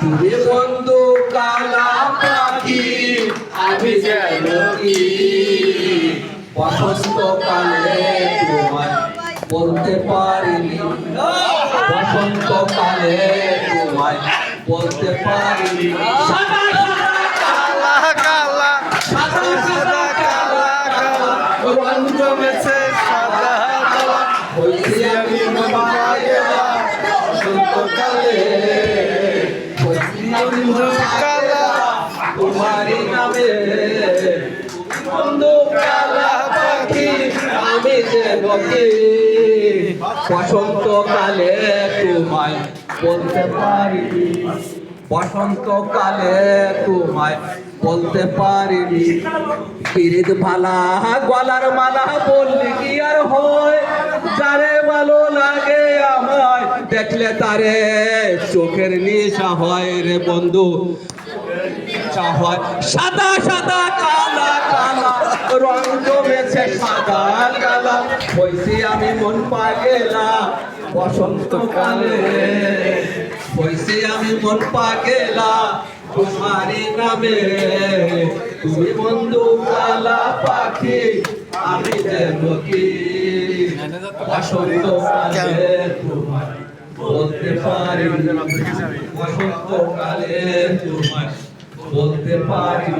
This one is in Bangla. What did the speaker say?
দূরে বন্ধু কালা পাখি আমি যেন কি? বসন্তকালে তোমায় বলতে পারিনি। বসন্তকালে তোমায় বলতে পারিনি। আমি সন্তকালে কালা তোমারই নামে। কালা পাখি, আমি যে নদী বসন্তকালে তোমায় বলতে পারিনি বসন্তকালে তোমায় বলতে পারিনি পিরিত ভালা, গলার মালা বললি কি আর হয়? দেখলে তারে চোখের নেশা হয় রে বন্ধু। সাদা সাদা, কালা কালা, রং জমেছে সাদা, কালা। হইছি আমি মন পাগেলা, বসন্তকালে। হইছি আমি মন পাগেলা তোমারই নামে। তুমি বন্ধু কালা পাখি, আমি যেন কি বসন্তকালে। বলতে পারি বসন্তকালে তোমার বলতে পারি।